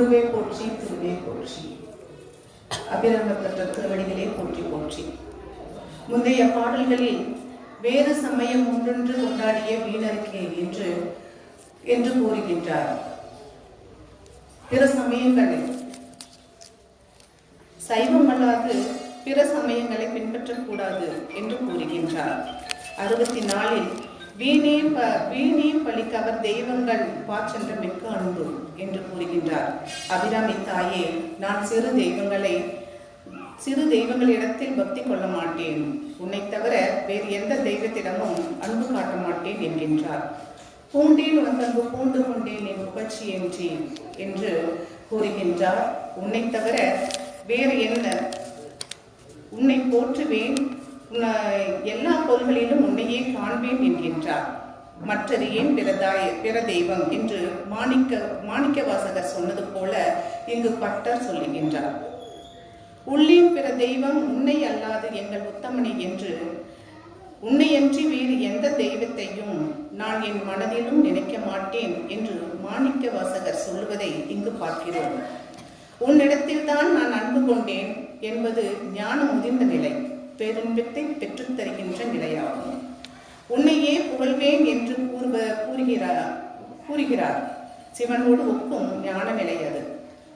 குருவே போற்றி திருவே போற்றி. அபிரமப்பட்ட திருவடிகளே போற்றி போற்றி. முந்தைய பாடல்களில் வேறு சமயம் ஒன்றொன்று கொண்டாடிய வீணருக்கு என்று என்று கூறுகின்றார். பிற சமயங்களில் சைவம் அல்லாது பிற சமயங்களை பின்பற்றக்கூடாது என்று கூறுகின்றார். அறுபத்தி நாலில் வீணே ப வீணே பழிக்கவர் தெய்வங்கள் பாச்சென்ற மிக்க அன்பு என்று கூறுகின்றார். அபிராமி தாயே நான் சிறு தெய்வங்களை சிறு தெய்வங்களிடத்தில் பக்தி கொள்ள மாட்டேன். உன்னை தவிர வேறு எந்த தெய்வத்திடமும் அன்பு காட்ட மாட்டேன் என்கின்றார். பூண்டேன் உனக்கன்பு பூண்டு கொண்டேன் என் புகழ்ச்சி என்றேன் என்று கூறுகின்றார். உன்னை தவிர வேறு என்ன? உன்னை போற்றுவேன் எல்லா பொருள்களிலும் உன்னையே காண்பேன் என்கின்றார். மற்றது ஏன் பிறதாய பிற தெய்வம் என்று மாணிக்க மாணிக்க வாசகர் சொன்னது போல இங்கு பட்டர் சொல்லுகின்றார். உள்ளே பிற தெய்வம் உன்னை அல்லாது எங்கள் உத்தமனை என்று உன்னையன்றி வேறு எந்த தெய்வத்தையும் நான் என் மனதிலும் நினைக்க மாட்டேன் என்று மாணிக்க வாசகர் சொல்லுவதை இங்கு பார்க்கிறோம். உன்னிடத்தில் தான் நான் அன்பு கொண்டேன் என்பது ஞானம் முதிர்ந்த நிலை. பேரின்பத்தை பெற்றுத் தருகின்ற நிலையாகும். உன்னையே புகழ்வேன் என்று கூறுவ கூறுகிறார் கூறுகிறார். சிவனோடு ஒப்பும் ஞான நிலை அது.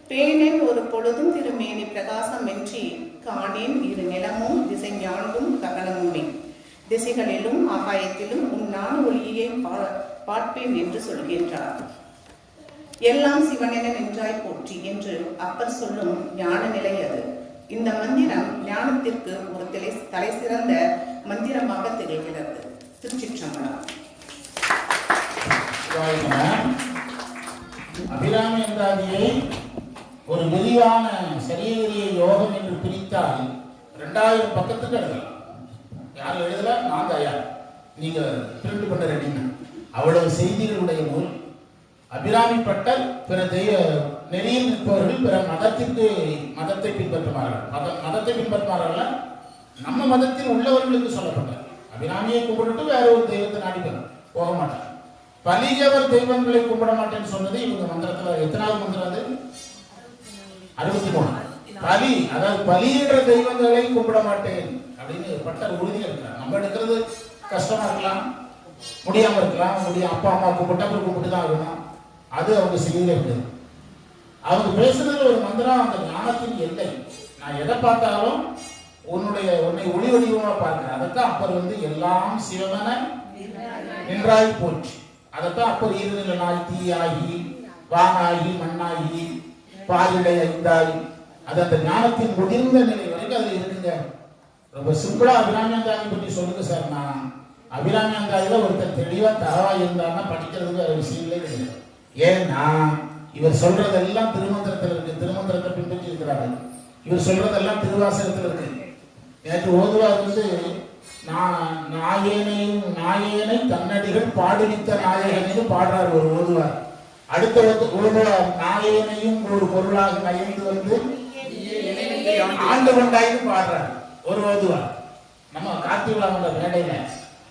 பேணேன் ஒரு பொழுதும் திருமேனி பிரகாசம் வென்றி காணேன் இரு நிலமும் திசை ஞாண்டும் ககனமுமே. திசைகளிலும் ஆகாயத்திலும் உன் நான் ஒளியை பா- பார்ப்பேன் என்று சொல்கின்றார். எல்லாம் சிவனென நின்றாய் போற்றி என்று அப்பர் சொல்லும் ஞான நிலை அது. இந்த மந்திரம் ஞானத்திற்கு ஒரு தலை தலை சிறந்த மந்திரமாக திகழ்கிறது. திருச்சிற்றம்பலம். அபிராமி என்றாதியை ஒரு விரிவான சரீரிய யோகம் என்று பிரித்தால் ரெண்டாயிரம் பக்கத்துக்கு எழுதலாம் யார் எழுதல? நான் தயார். நீங்க பிரிண்ட் பண்ண ரெடிங்க. அவ்வளவு செய்திகளுடைய நூல் அபிராமி பட்டர் பிற தெய்வ நெறியில் நிற்பவர்கள் பிற மதத்திற்கு மதத்தை பின்பற்றுவார்கள். மத மதத்தை பின்பற்றுவார்கள் நம்ம மதத்தில் உள்ளவர்களுக்கு சொல்லப்பட்டார் அபிராமியை கும்பிட்டு வேற ஒரு தெய்வத்தை நாடி போக- போக மாட்டார் பலிகவர் தெய்வங்களை கும்பிட மாட்டேன்னு சொன்னது இவங்க மந்திரத்துல எத்தனாவது மந்திரம் அது? அறுபத்தி மூணு. பலி அதாவது பலியிடுற தெய்வங்களை கும்பிட மாட்டேன் அப்படின்னு பட்டர் உறுதியா இருக்கிறார் நம்ம எடுக்கிறது கஷ்டமா இருக்கலாம் முடியாம இருக்கலாம் முடியும் அப்பா அம்மா கும்பிட்டா கும்பிட்டு தான் ஆகணும். அது அவங்க செய்யல இருக்குது அவங்க பேசுறது ஒரு மந்திரம் அந்த ஞானத்தின் எல்லை. நான் எதை பார்த்தாலும் உன்னுடைய உன்னை ஒளி வடிவமா பார்க்கிறேன் அதைத்தான் அப்பர் வந்து எல்லாம் சிவமன நின்றாய் போற்றி. அதைத்தான் அப்பர் ஈரநிலனாய் தீயாகி வானாகி மண்ணாகி பாலிடை ஐந்தாய். அது அந்த ஞானத்தின் முதிர்ந்த நிலை வரைக்கும் அது இருக்குங்க. ரொம்ப சிம்பிளா அபிராமியந்தாதி பற்றி சொல்லுங்க சார். நான் அபிராமியந்தாதியில ஒருத்தர் தெளிவா தரவா இருந்தாருன்னா படிக்கிறதுக்கு அது விஷயங்களே கிடையாது. ஏன்னா இவர் சொல்றதெல்லாம் திருமந்திரத்தில் இருக்கு. திருமந்திரத்தை பின்பற்றி இருக்கிறார்கள் இவர் சொல்றதெல்லாம் திருவாசகத்தில் இருக்கு. நேற்று ஓதுவார் வந்து நான் நாயேனையும் நாயேனை தன்னடிகள் பாடுவித்த நாயகனையும் பாடுறார் ஒரு ஓதுவார் அடுத்த வந்து ஓதுவார் நாயேனையும் ஒரு பொருளாக நயந்து வந்து ஆண்டு கொண்டாயும் பாடுறார் ஒரு ஓதுவார் நம்ம கார்த்திகளாமன்ற மேடையில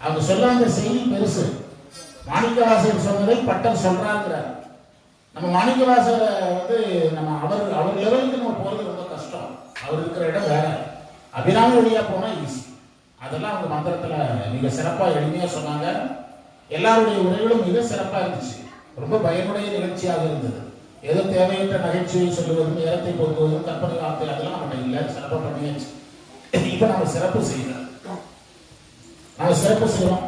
அவங்க சொல்ல வந்த செய்தி பெருசு. மாணிக்கவாசகர் சொன்னதை பட்டர் சொல்றாங்கிறார். நம்ம மாணிக்கவாசகரை வந்து நம்ம அவர் அவர் லெவலுக்கு நம்ம போறது ரொம்ப கஷ்டம். அவர் இருக்கிற இடம் வேற. அபிராமி வழியா போனா ஈஸி அதெல்லாம் அவங்க மந்திரத்துல மிக சிறப்பா எளிமையா சொன்னாங்க. எல்லாருடைய உரைகளும் மிக சிறப்பா இருந்துச்சு. ரொம்ப பயனுடைய நிகழ்ச்சியாக இருந்தது. ஏதோ தேவையற்ற நகைச்சுவை சொல்லுவதும் நேரத்தை போக்குவதும் கற்பனை வார்த்தை அதெல்லாம் நம்மகிட்ட இல்லை. சிறப்பா பண்ணியாச்சு. இப்ப நம்ம சிறப்பு செய்யலாம் நம்ம சிறப்பு செய்யறோம்.